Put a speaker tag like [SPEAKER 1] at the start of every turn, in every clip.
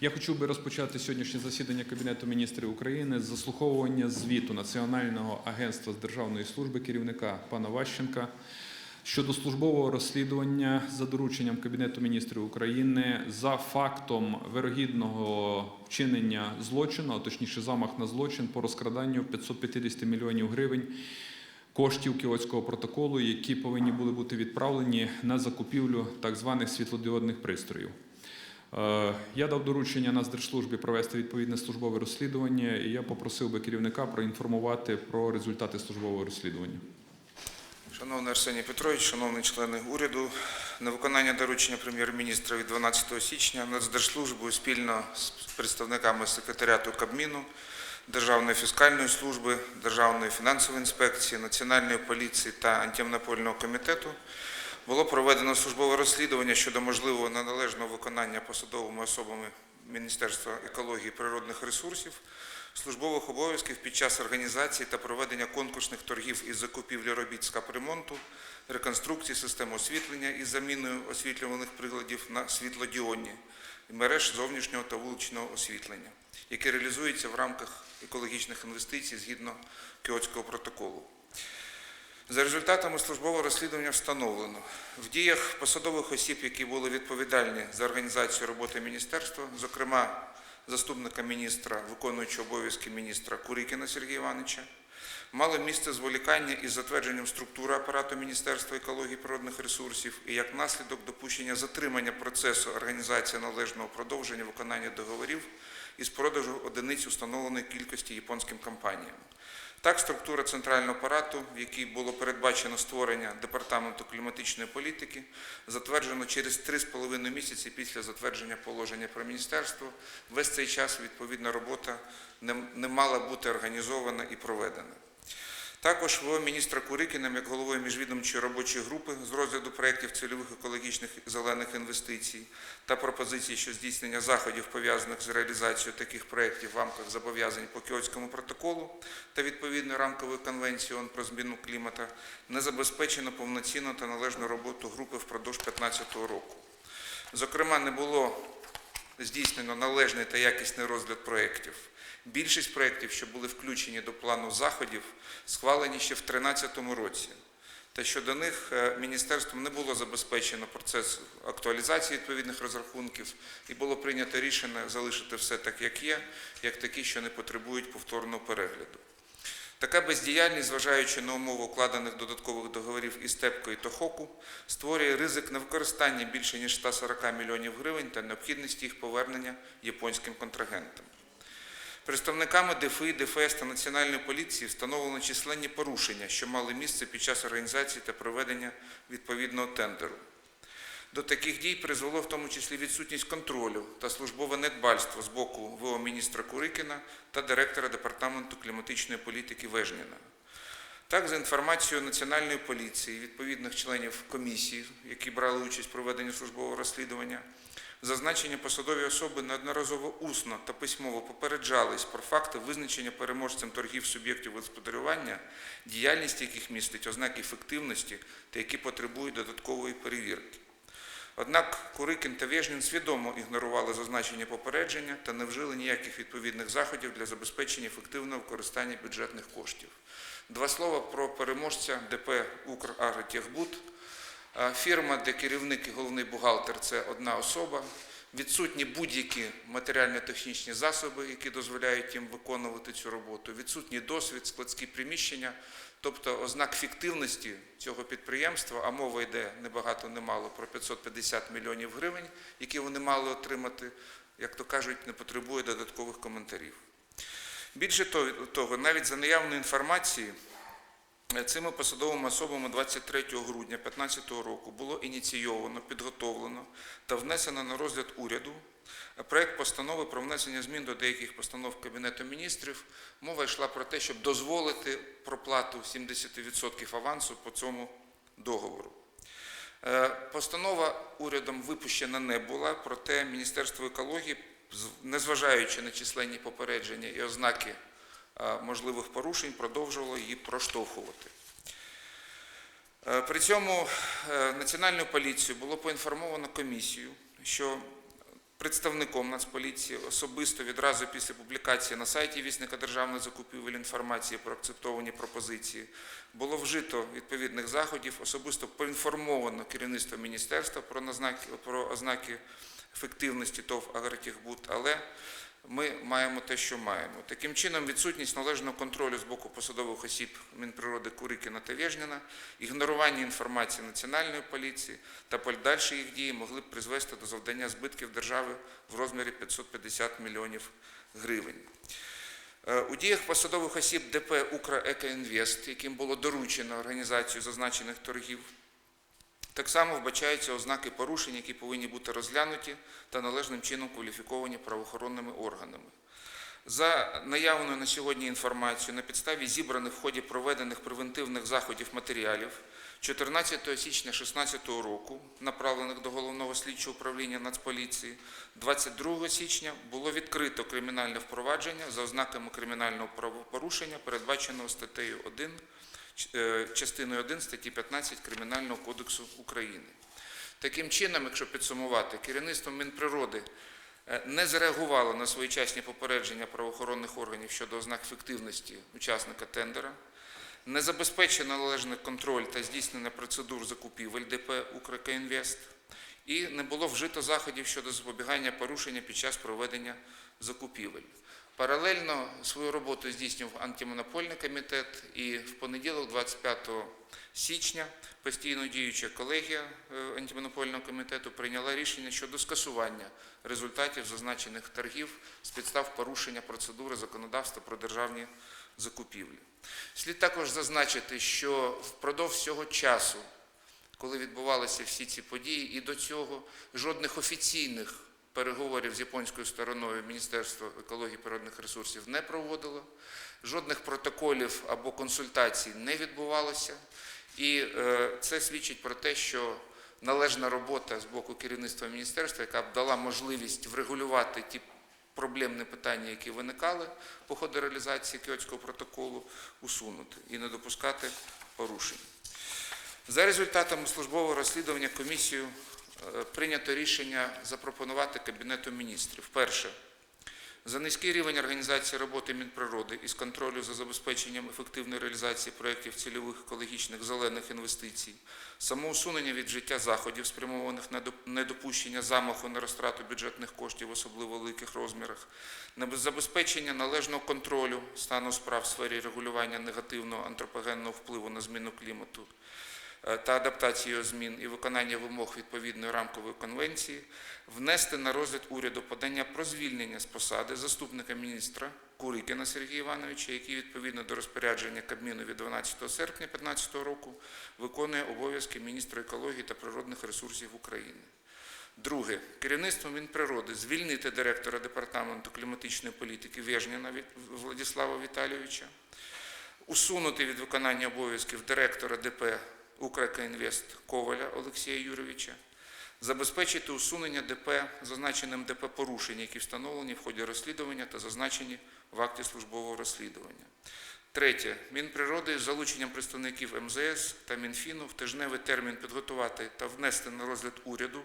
[SPEAKER 1] Я хотів би розпочати сьогоднішнє засідання Кабінету міністрів України з заслуховування звіту Національного агентства з державної служби керівника пана Ващенка щодо службового розслідування за дорученням Кабінету міністрів України за фактом вирогідного вчинення злочину, а точніше замах на злочин по розкраданню 550 мільйонів гривень коштів Кіотського протоколу, які повинні були бути відправлені на закупівлю так званих світлодіодних пристроїв. Е, Я дав доручення Нацдержслужбі провести відповідне службове розслідування, і я попросив би керівника проінформувати про результати службового розслідування.
[SPEAKER 2] Шановний Арсеній Петрович, шановні члени уряду, на виконання доручення прем'єр-міністра від 12 січня Нацдержслужбою спільно з представниками секретаріату Кабміну, Державної фіскальної служби, Державної фінансової інспекції, Національної поліції та антимонопольного комітету було проведено службове розслідування щодо можливого неналежного виконання посадовими особами Міністерства екології і природних ресурсів службових обов'язків під час організації та проведення конкурсних торгів із закупівлі робіт з капремонту, реконструкції систем освітлення із заміною освітлюваних приладів на світлодіонні і мереж зовнішнього та вуличного освітлення, які реалізуються в рамках екологічних інвестицій згідно Кіотського протоколу. За результатами службового розслідування встановлено в діях посадових осіб, які були відповідальні за організацію роботи міністерства, зокрема заступника міністра, виконуючого обов'язки міністра Курікіна Сергія Івановича, мало місце зволікання із затвердженням структури апарату Міністерства екології природних ресурсів і як наслідок допущення затримання процесу організації належного продовження виконання договорів із продажу одиниць установленої кількості японським компаніям. Так, структура центрального апарату, в якій було передбачено створення департаменту кліматичної політики, затверджено через 3,5 місяці після затвердження положення про міністерство. Весь цей час відповідна робота не, мала бути організована і проведена. Також ВО міністра Курикіним, як головою міжвідомчої робочої групи з розгляду проєктів цільових екологічних зелених інвестицій та пропозицій щодо здійснення заходів, пов'язаних з реалізацією таких проєктів в рамках зобов'язань по Кіотському протоколу та відповідної рамкової конвенції ООН про зміну клімата, не забезпечено повноцінну та належну роботу групи впродовж 2015 року. Зокрема, не було здійснено належний та якісний розгляд проєктів. Більшість проєктів, що були включені до плану заходів, схвалені ще в 2013 році. Та щодо них е, міністерством не було забезпечено процес актуалізації відповідних розрахунків, і було прийнято рішення залишити все так, як є, як такі, що не потребують повторного перегляду. Така бездіяльність, зважаючи на умови укладених додаткових договорів із ТЕПКО і ТОХОКу, створює ризик невикористання більше ніж 140 мільйонів гривень та необхідності їх повернення японським контрагентам. Представниками ДФІ, ДФС та Національної поліції встановлено численні порушення, що мали місце під час організації та проведення відповідного тендеру. До таких дій призвело в тому числі відсутність контролю та службове недбальство з боку ВО міністра Курикіна та директора департаменту кліматичної політики Вежніна. Так, за інформацією Національної поліції, відповідних членів комісії, які брали участь в проведенні службового розслідування, зазначені посадові особи неодноразово усно та письмово попереджались про факти визначення переможцем торгів суб'єктів господарювання, діяльність яких містить ознаки ефективності та які потребують додаткової перевірки. Однак Курикін та Вєжнін свідомо ігнорували зазначення попередження та не вжили ніяких відповідних заходів для забезпечення ефективного використання бюджетних коштів. Два слова про переможця ДП «Украгротехбуд». Е, Фірма, де керівник і головний бухгалтер це одна особа. Відсутні будь-які матеріально-технічні засоби, які дозволяють їм виконувати цю роботу. Відсутній досвід, складські приміщення, тобто ознак фіктивності цього підприємства, а мова йде небагато немало про 550 мільйонів гривень, які вони мали отримати, як то кажуть, не потребує додаткових коментарів. Більше того, навіть за наявною інформацією, Цими посадовими особами 23 грудня 2015 року було ініційовано, підготовлено та внесено на розгляд уряду проект постанови про внесення змін до деяких постанов Кабінету міністрів. Мова йшла про те, щоб дозволити проплату 70% авансу по цьому договору. Е, Постанова урядом випущена не була, проте Міністерство екології, незважаючи на численні попередження і ознаки можливих порушень, продовжувало її проштовхувати. Е, При цьому е, Національну поліцію було поінформовано комісію, що представником Нацполіції особисто відразу після публікації на сайті вісника державних закупівель інформації про акцептовані пропозиції було вжито відповідних заходів, особисто поінформовано керівництво міністерства про ознаки ефективності ТОВ «Агротехбуд», але ми маємо те, що маємо. Таким чином, відсутність належного контролю з боку посадових осіб Мінприроди Курикіна та Вєжніна, ігнорування інформації Національної поліції та подальші їх дії могли б призвести до завдання збитків держави в розмірі 550 мільйонів гривень. Е, У діях посадових осіб ДП «Украекоінвест», яким було доручено організацію зазначених торгів, так само вбачаються ознаки порушень, які повинні бути розглянуті та належним чином кваліфіковані правоохоронними органами. За наявною на сьогодні інформацією, на підставі зібраних в ході проведених превентивних заходів матеріалів 14 січня 2016 року, направлених до Головного слідчого управління Нацполіції, 22 січня було відкрито кримінальне впровадження за ознаками кримінального правопорушення, передбаченого статтею 1 е, частиною 1 статті 15 Кримінального кодексу України. Таким чином, якщо підсумувати, керівництво Мінприроди е, не зреагувало на своєчасні попередження правоохоронних органів щодо ознак фіктивності учасника тендера, не забезпечено належний контроль та здійснення процедур закупівель ДП «Укрекоінвест» і не було вжито заходів щодо запобігання порушення під час проведення закупівель. Паралельно свою роботу здійснював антимонопольний комітет і в понеділок, 25 січня, постійно діюча колегія е, антимонопольного комітету прийняла рішення щодо скасування результатів зазначених торгів з підстав порушення процедури законодавства про державні закупівлі. Слід також зазначити, що впродовж цього часу, коли відбувалися всі ці події, і до цього жодних офіційних переговорів з японською стороною Міністерство екології природних ресурсів не проводило, жодних протоколів або консультацій не відбувалося. І е, це свідчить про те, що належна робота з боку керівництва міністерства, яка б дала можливість врегулювати ті проблемні питання, які виникали по ходу реалізації Кіотського протоколу, усунути і не допускати порушень. За результатами службового розслідування комісією е, прийнято рішення запропонувати Кабінету міністрів. Перше. За низький рівень організації роботи Мінприроди із контролю за забезпеченням ефективної реалізації проєктів цільових екологічних зелених інвестицій, самоусунення від життя заходів, спрямованих на недопущення замаху на розтрату бюджетних коштів в особливо великих розмірах, на забезпечення належного контролю стану справ в сфері регулювання негативного антропогенного впливу на зміну клімату, е, та адаптації змін і виконання вимог відповідної рамкової конвенції, внести на розгляд уряду подання про звільнення з посади заступника міністра Курикіна Сергія Івановича, який відповідно до розпорядження Кабміну від 12 серпня 2015 року виконує обов'язки міністра екології та природних ресурсів України. Друге, керівництво Мінприроди звільнити директора департаменту кліматичної політики Вєжніна Від- Владислава Віталійовича, усунути від виконання обов'язків директора ДП «Укрекоінвест» Коваля Олексія Юровича, забезпечити усунення ДП зазначеним ДП порушень, які встановлені в ході розслідування та зазначені в акті службового розслідування. Третє. Мінприроди з залученням представників МЗС та Мінфіну в тижневий термін підготувати та внести на розгляд уряду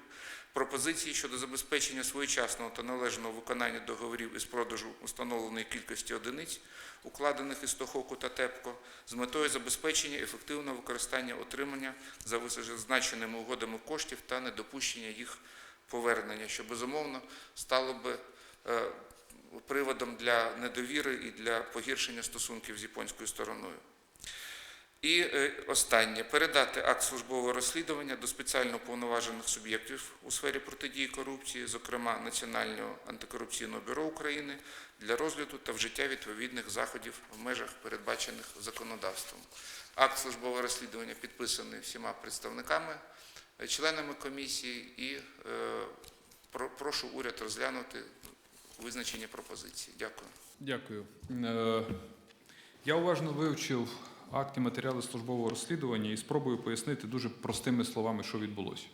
[SPEAKER 2] пропозиції щодо забезпечення своєчасного та належного виконання договорів із продажу установленої кількості одиниць, укладених із Тохоку та ТЕПКО, з метою забезпечення ефективного використання отримання за визначеними угодами коштів та недопущення їх повернення, що безумовно стало би е, приводом для недовіри і для погіршення стосунків з японською стороною. І е, останнє передати акт службового розслідування до спеціально повноважених суб'єктів у сфері протидії корупції, зокрема Національного антикорупційного бюро України, для розгляду та вжиття відповідних заходів в межах передбачених законодавством. Акт службового розслідування підписаний всіма представниками, е, членами комісії, і е, про- прошу уряд розглянути визначені пропозиції. Дякую.
[SPEAKER 1] Дякую. Я уважно вивчив акти матеріали службового розслідування і спробую пояснити дуже простими словами, що відбулося.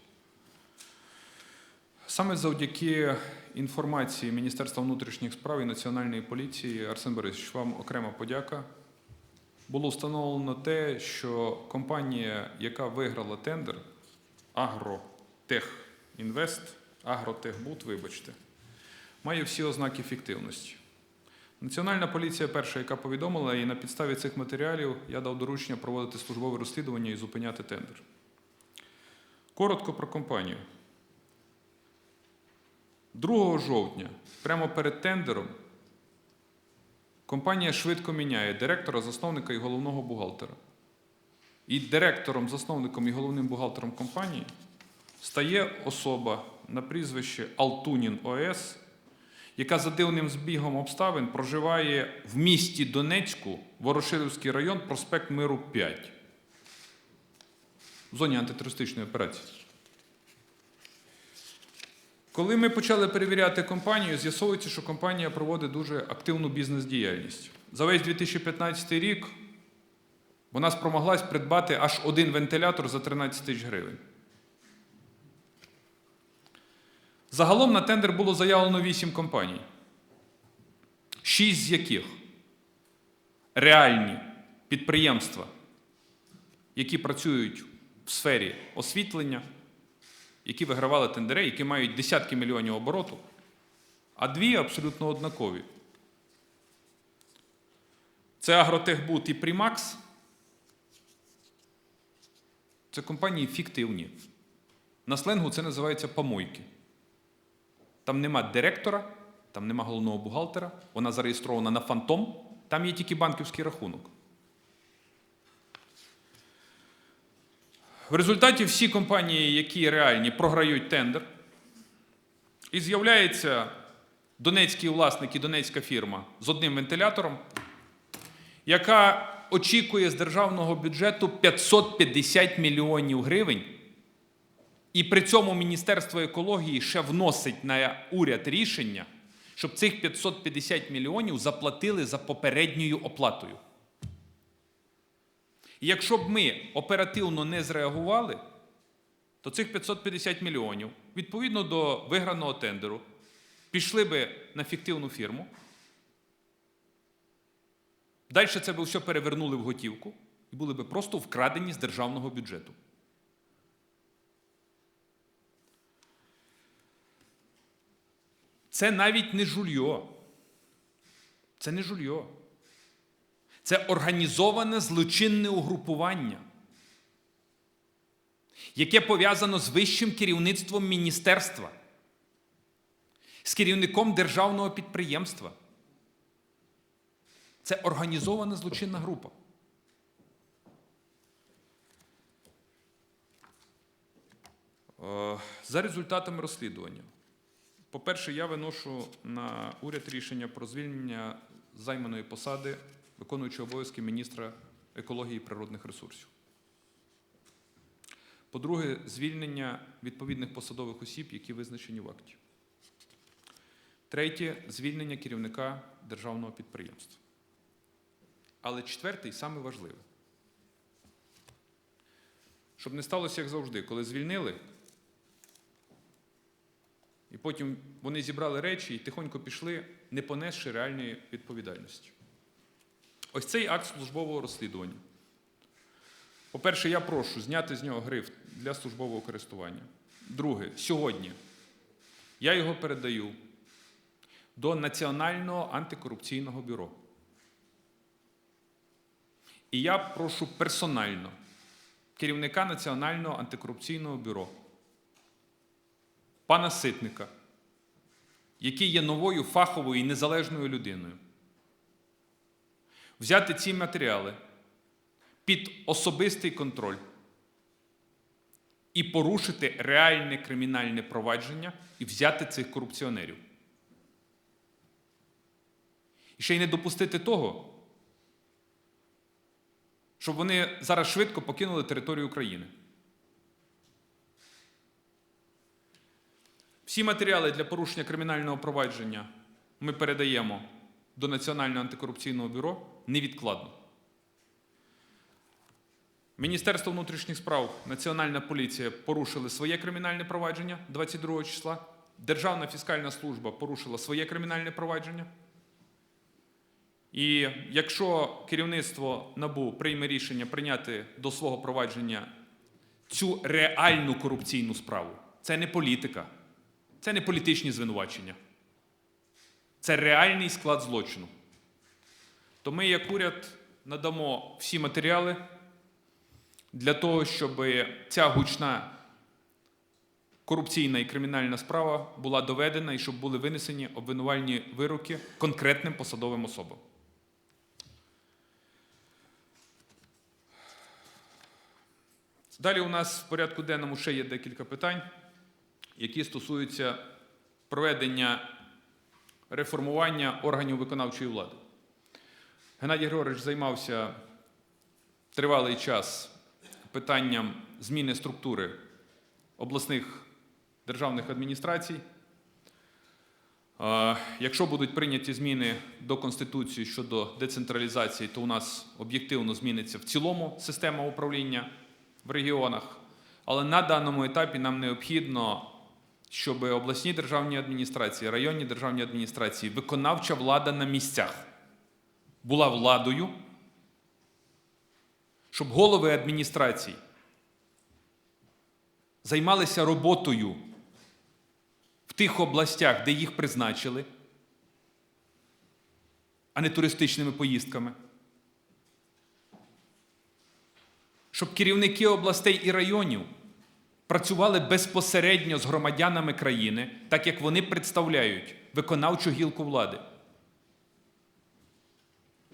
[SPEAKER 1] Саме завдяки інформації Міністерства внутрішніх справ і Національної поліції, Арсен Борисович, вам окрема подяка. Було встановлено те, що компанія, яка виграла тендер, Агротехінвест, Агротехбуд, вибачте, має всі ознаки фіктивності. Національна поліція перша, яка повідомила, і на підставі цих матеріалів я дав доручення проводити службове розслідування і зупиняти тендер. Коротко про компанію. 2 жовтня, прямо перед тендером, компанія швидко міняє директора, засновника і головного бухгалтера. І директором, засновником і головним бухгалтером компанії стає особа на прізвище Алтунін ОС, яка за дивним збігом обставин проживає в місті Донецьку, Ворошилівський район, проспект Миру 5, в зоні антитерористичної операції. Коли ми почали перевіряти компанію, з'ясовується, що компанія проводить дуже активну бізнес-діяльність. За весь 2015 рік вона спромоглась придбати аж один вентилятор за 13 тисяч гривень. Загалом на тендер було заявлено 8 компаній, 6 з яких реальні підприємства, які працюють в сфері освітлення, які вигравали тендери, які мають десятки мільйонів обороту, а дві абсолютно однакові. Це Агротехбут і Примакс. Це компанії фіктивні. На сленгу це називається помойки. Там нема директора, там нема головного бухгалтера, вона зареєстрована на фантом, там є тільки банківський рахунок. В результаті всі компанії, які реальні, програють тендер, і з'являється донецький власник і донецька фірма з одним вентилятором, яка очікує з державного бюджету 550 мільйонів гривень. І при цьому Міністерство екології ще вносить на уряд рішення, щоб цих 550 мільйонів заплатили за попередньою оплатою. І якщо б ми оперативно не зреагували, то цих 550 мільйонів, відповідно до виграного тендеру, пішли би на фіктивну фірму. Далі це би все перевернули в готівку і були би просто вкрадені з державного бюджету. Це навіть не жульйо. Це не жульйо. Це організоване злочинне угрупування, яке пов'язано з вищим керівництвом міністерства, з керівником державного підприємства. Це організована злочинна група. Е, За результатами розслідування. По-перше, я виношу на уряд рішення про звільнення займаної посади виконуючого обов'язки міністра екології і природних ресурсів. По-друге, звільнення відповідних посадових осіб, які визначені в акті. Третє звільнення керівника державного підприємства. Але четвертий саме важливе. Щоб не сталося, як завжди, коли звільнили, і потім вони зібрали речі і тихонько пішли, не понесши реальної відповідальності. Ось цей акт службового розслідування. По-перше, я прошу зняти з нього гриф для службового користування. Друге, сьогодні я його передаю до Національного антикорупційного бюро. І я прошу персонально керівника Національного антикорупційного бюро, пана Ситника, який є новою фаховою і незалежною людиною, взяти ці матеріали під особистий контроль і порушити реальне кримінальне провадження і взяти цих корупціонерів. І ще й не допустити того, щоб вони зараз швидко покинули територію України. Всі матеріали для порушення кримінального провадження ми передаємо до Національного антикорупційного бюро невідкладно. Міністерство внутрішніх справ, Національна поліція порушили своє кримінальне провадження 22 числа. Державна фіскальна служба порушила своє кримінальне провадження. І якщо керівництво НАБУ прийме рішення прийняти до свого провадження цю реальну корупційну справу, це не політика, це не політичні звинувачення. Це реальний склад злочину. То ми, як уряд, надамо всі матеріали для того, щоб ця гучна корупційна і кримінальна справа була доведена і щоб були винесені обвинувальні вироки конкретним посадовим особам. Далі у нас в порядку денному ще є декілька питань, які стосуються проведення реформування органів виконавчої влади. Геннадій Григорович займався тривалий час питанням зміни структури обласних державних адміністрацій. Якщо будуть прийняті зміни до Конституції щодо децентралізації, то у нас об'єктивно зміниться в цілому система управління в регіонах. Але на даному етапі нам необхідно, щоб обласні державні адміністрації, районні державні адміністрації, виконавча влада на місцях була владою, щоб голови адміністрацій займалися роботою в тих областях, де їх призначили, а не туристичними поїздками. Щоб керівники областей і районів працювали безпосередньо з громадянами країни, так як вони представляють виконавчу гілку влади.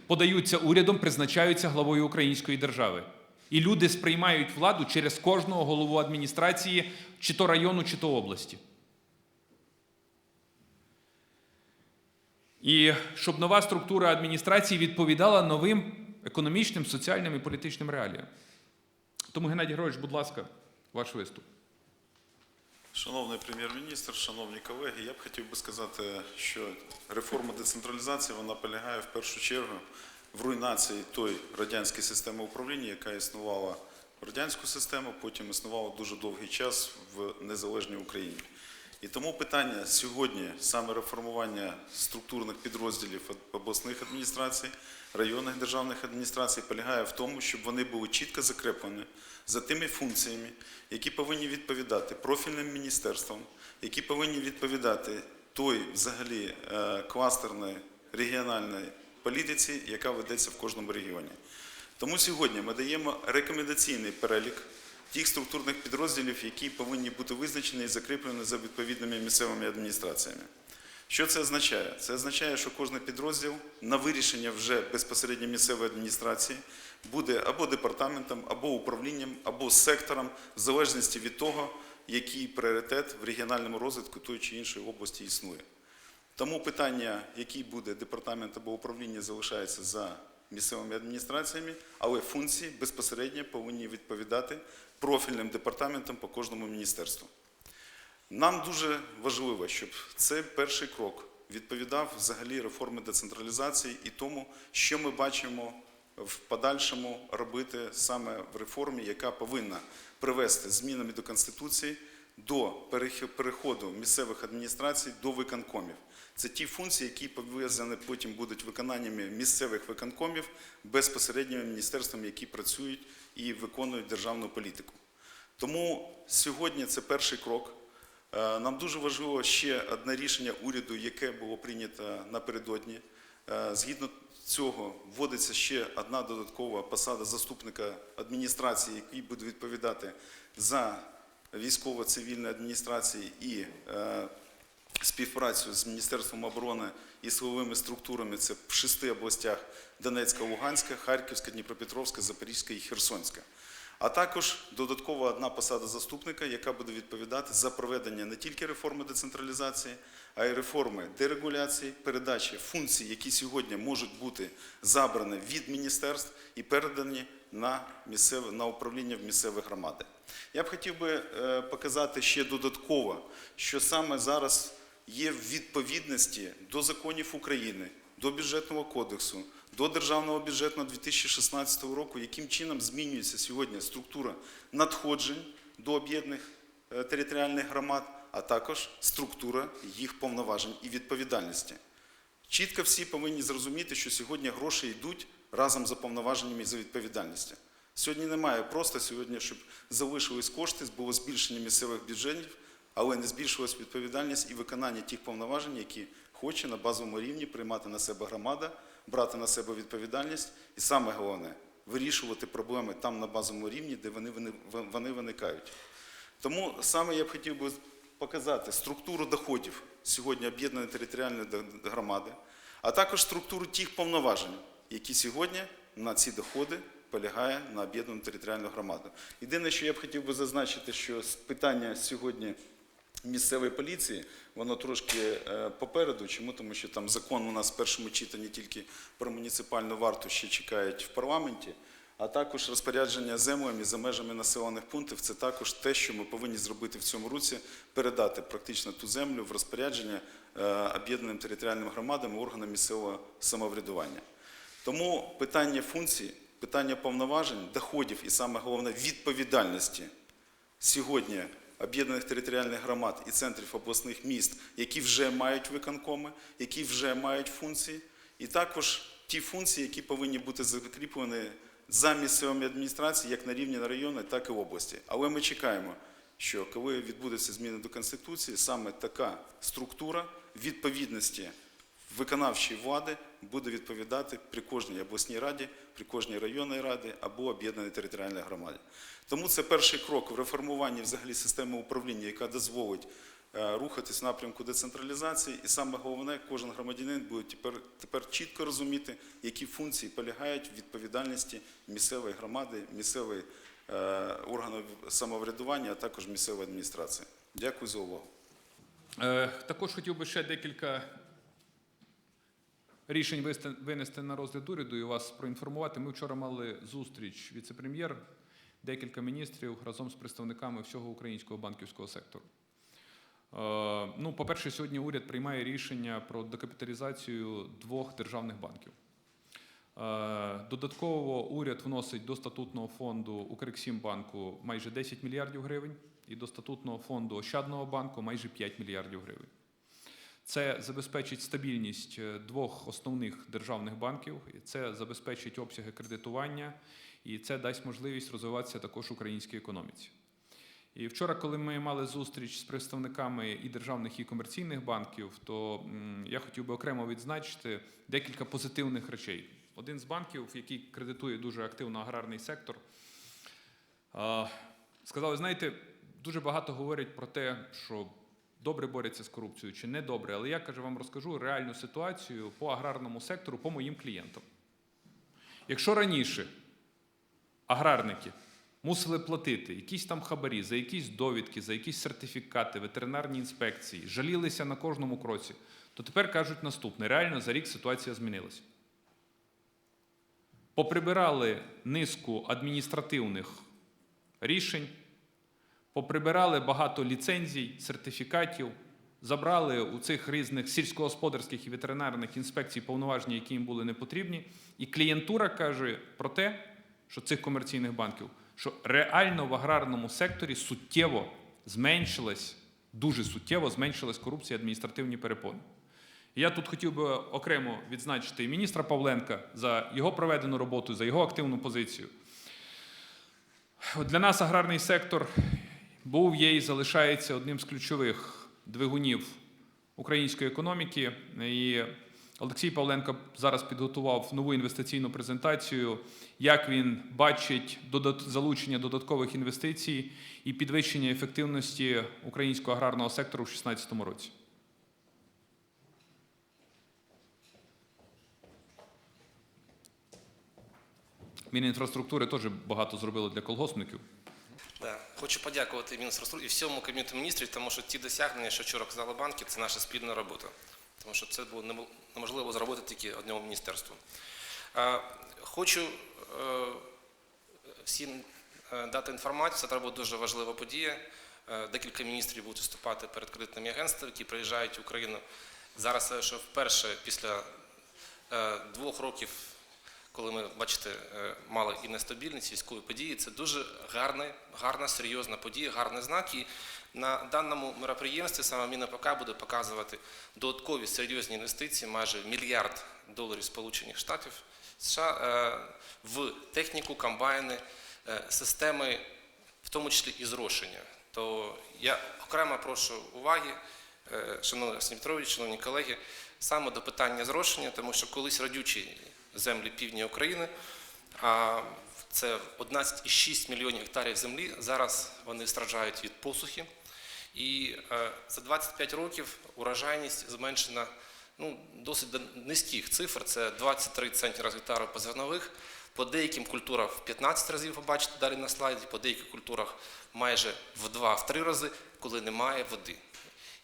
[SPEAKER 1] Подаються урядом, призначаються главою української держави. І люди сприймають владу через кожного голову адміністрації, чи то району, чи то області. І щоб нова структура адміністрації відповідала новим економічним, соціальним і політичним реаліям. Тому, Геннадій Григорович, будь ласка, ваш виступ.
[SPEAKER 3] Шановний прем'єр-міністр, шановні колеги, я б хотів би сказати, що реформа децентралізації вона полягає в першу чергу в руйнації тої радянської системи управління, яка існувала в радянську систему, потім існувала дуже довгий час в незалежній Україні. І тому питання сьогодні саме реформування структурних підрозділів обласних адміністрацій, районних державних адміністрацій полягає в тому, щоб вони були чітко закреплені за тими функціями, які повинні відповідати профільним міністерствам, які повинні відповідати той взагалі е, кластерної регіональної політиці, яка ведеться в кожному регіоні. Тому сьогодні ми даємо рекомендаційний перелік тих структурних підрозділів, які повинні бути визначені і закріплені за відповідними місцевими адміністраціями. Що це означає? Це означає, що кожен підрозділ на вирішення вже безпосередньо місцевої адміністрації буде або департаментом, або управлінням, або сектором, в залежності від того, який пріоритет в регіональному розвитку тої чи іншої області існує. Тому питання, який буде департамент або управління, залишається за місцевими адміністраціями, але функції безпосередньо повинні відповідати профільним департаментам по кожному міністерству. Нам дуже важливо, щоб цей перший крок відповідав взагалі реформи децентралізації і тому, що ми бачимо в подальшому робити саме в реформі, яка повинна привести змінами до Конституції до переходу місцевих адміністрацій до виконкомів. Це ті функції, які пов'язані потім будуть виконаннями місцевих виконкомів безпосередньо міністерствами, які працюють і виконують державну політику. Тому сьогодні це перший крок. Е, Нам дуже важливо ще одне рішення уряду, яке було прийнято напередодні. Е, Згідно цього вводиться ще одна додаткова посада заступника адміністрації, який буде відповідати за військово-цивільні адміністрації і е, співпрацю з Міністерством оборони і силовими структурами. Це в шести областях Донецька, Луганська, Харківська, Дніпропетровська, Запорізька і Херсонська. А також додаткова одна посада заступника, яка буде відповідати за проведення не тільки реформи децентралізації, а й реформи дерегуляції, передачі функцій, які сьогодні можуть бути забрані від міністерств і передані на, місцеве, на управління в місцеві громади. Я б хотів би е, показати ще додатково, що саме зараз є в відповідності до законів України, до бюджетного кодексу, до державного бюджету на 2016 року, яким чином змінюється сьогодні структура надходжень до об'єднаних е, територіальних громад, а також структура їх повноважень і відповідальності. Чітко всі повинні зрозуміти, що сьогодні гроші йдуть разом за повноваженнями і за відповідальністю. Сьогодні немає просто сьогодні, щоб залишились кошти, було збільшення місцевих бюджетів, але не збільшилась відповідальність і виконання тих повноважень, які хоче на базовому рівні приймати на себе громада, брати на себе відповідальність і саме головне вирішувати проблеми там на базовому рівні, де вони, вони, виникають. Тому саме я б хотів би показати структуру доходів сьогодні об'єднаної територіальної громади, а також структуру тих повноважень, які сьогодні на ці доходи полягає на об'єднану територіальну громаду. Єдине, що я б хотів би зазначити, що питання сьогодні місцевої поліції, воно трошки е, попереду. Чому? Тому що там закон у нас в першому читанні тільки про муніципальну варту ще чекають в парламенті, а також розпорядження землями за межами населених пунктів. Це також те, що ми повинні зробити в цьому році, передати практично ту землю в розпорядження е, об'єднаним територіальним громадам органам місцевого самоврядування. Тому питання функцій, питання повноважень, доходів і саме головне відповідальності сьогодні об'єднаних територіальних громад і центрів обласних міст, які вже мають виконкоми, які вже мають функції, і також ті функції, які повинні бути закріплені за місцевими адміністраціями, як на рівні району, так і області. Але ми чекаємо, що коли відбудуться зміни до Конституції, саме така структура відповідності виконавчої влади буде відповідати при кожній обласній раді, при кожній районній раді або об'єднаній територіальній громаді. Тому це перший крок в реформуванні взагалі системи управління, яка дозволить е, рухатись в напрямку децентралізації. І саме головне, кожен громадянин буде тепер, тепер чітко розуміти, які функції полягають в відповідальності місцевої громади, місцевої е, органу самоврядування, а також місцевої адміністрації. Дякую за увагу.
[SPEAKER 1] Е, Також хотів би ще декілька рішень винести на розгляд уряду і вас проінформувати. Ми вчора мали зустріч віце-прем'єр, декілька міністрів разом з представниками всього українського банківського сектору. Е, Ну, по-перше, сьогодні уряд приймає рішення про декапіталізацію двох державних банків. Е, Додатково уряд вносить до статутного фонду Укрексімбанку майже 10 мільярдів гривень і до статутного фонду Ощадного банку майже 5 мільярдів гривень. Це забезпечить стабільність е, двох основних державних банків, це забезпечить обсяги кредитування, і це дасть можливість розвиватися також українській економіці. І вчора, коли ми мали зустріч з представниками і державних, і комерційних банків, то я хотів би окремо відзначити декілька позитивних речей. Один з банків, який кредитує дуже активно аграрний сектор, сказав: «Ви знаєте, дуже багато говорять про те, що добре борються з корупцією чи не добре, але я каже, вам розкажу реальну ситуацію по аграрному сектору, по моїм клієнтам. Якщо раніше аграрники мусили платити якісь там хабарі за якісь довідки, за якісь сертифікати, ветеринарні інспекції, жалілися на кожному кроці, то тепер кажуть наступне: реально за рік ситуація змінилася. Поприбирали низку адміністративних рішень, поприбирали багато ліцензій, сертифікатів, забрали у цих різних сільськогосподарських і ветеринарних інспекцій повноваження, які їм були не потрібні. І клієнтура каже про те, що цих комерційних банків, що реально в аграрному секторі суттєво зменшилась, дуже суттєво зменшилась корупція і адміністративні перепони. Я тут хотів би окремо відзначити міністра Павленка за його проведену роботу, за його активну позицію. Для нас аграрний сектор був, є і залишається одним з ключових двигунів української економіки. І Олексій Павленко зараз підготував нову інвестиційну презентацію, як він бачить залучення додаткових інвестицій і підвищення ефективності українського аграрного сектору в 2016 році. Мінінфраструктури теж багато зробило для колгоспників.
[SPEAKER 4] Хочу подякувати міністру і всьому кабінету міністрів, тому що ті досягнення, що вчора казали банки, це наша спільна робота. Тому що це було немо- неможливо зробити тільки одному міністерству. Хочу е, всім е, дати інформацію, це треба дуже важлива подія. Е, Декілька міністрів будуть виступати перед кредитними агентствами, які приїжджають в Україну. Зараз що вперше після двох років коли ми, бачите, е, мали і нестабільність військові події, це дуже гарна, гарна, серйозна подія, гарний знак. І на даному мероприємстві саме МінАПК буде показувати додаткові серйозні інвестиції, майже мільярд доларів Сполучених Штатів США е, в техніку, комбайни, е, системи, в тому числі і зрошення. То я окремо прошу уваги, шановний Арсеній Петрович, шановні колеги, саме до питання зрошення, тому що колись родючі землі півдня України, а це 11,6 мільйонів гектарів землі, зараз вони страждають від посухи. І е, за 25 років урожайність зменшена ну, досить до низьких цифр. Це 23 центнера з гектару по зернових, по деяким культурам в 15 разів побачите далі на слайді, по деяких культурах майже в 2-3 рази, коли немає води.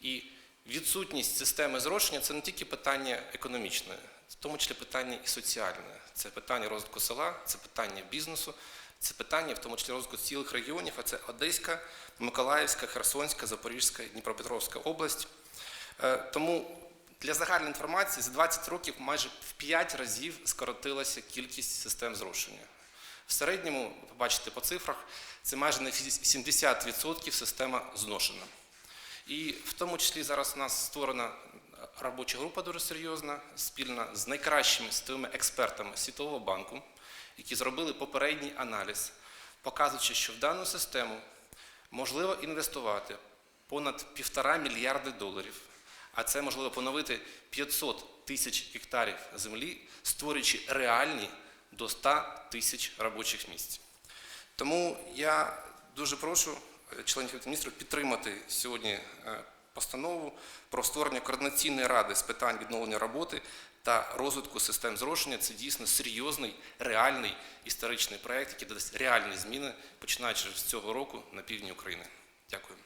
[SPEAKER 4] І відсутність системи зрошення це не тільки питання економічне, в тому числі питання і соціальне. Це питання розвитку села, це питання бізнесу, це питання, в тому числі розвитку цілих регіонів, а це Одеська, Миколаївська, Херсонська, Запорізька, Дніпропетровська область. Е, Тому для загальної інформації за 20 років майже в 5 разів скоротилася кількість систем зрошення. В середньому, побачите по цифрах, це майже на 70% система зношена. І в тому числі зараз у нас створена робоча група дуже серйозна, спільна з найкращими світовими експертами Світового банку, які зробили попередній аналіз, показуючи, що в дану систему можливо інвестувати понад півтора мільярди доларів, а це можливо поновити 500 тисяч гектарів землі, створюючи реальні до 100 тисяч робочих місць. Тому я дуже прошу членів Кабінету міністрів підтримати сьогодні е, постанову про створення координаційної ради з питань відновлення роботи та розвитку систем зрошення. Це дійсно серйозний, реальний історичний проєкт, який дасть реальні зміни, починаючи з цього року на півдні України. Дякую.